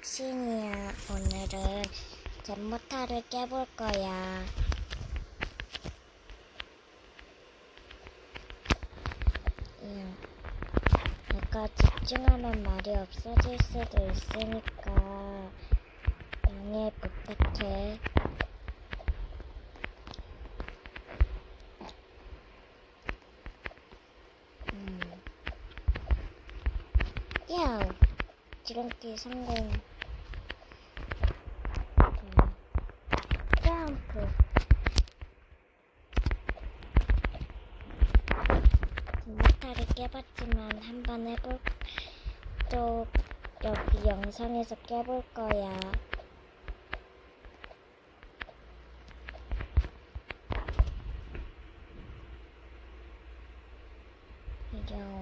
혁신이야. 오늘은 잼모타를 깨볼 거야. 응. 내가 집중하면 말이 없어질 수도 있으니까 양해 부탁해. 음. 야우! 지름길 성공. 음. 점프. 모타를 깨봤지만 한번 해볼, 또 여기 영상에서 깨볼 거야. 이겨.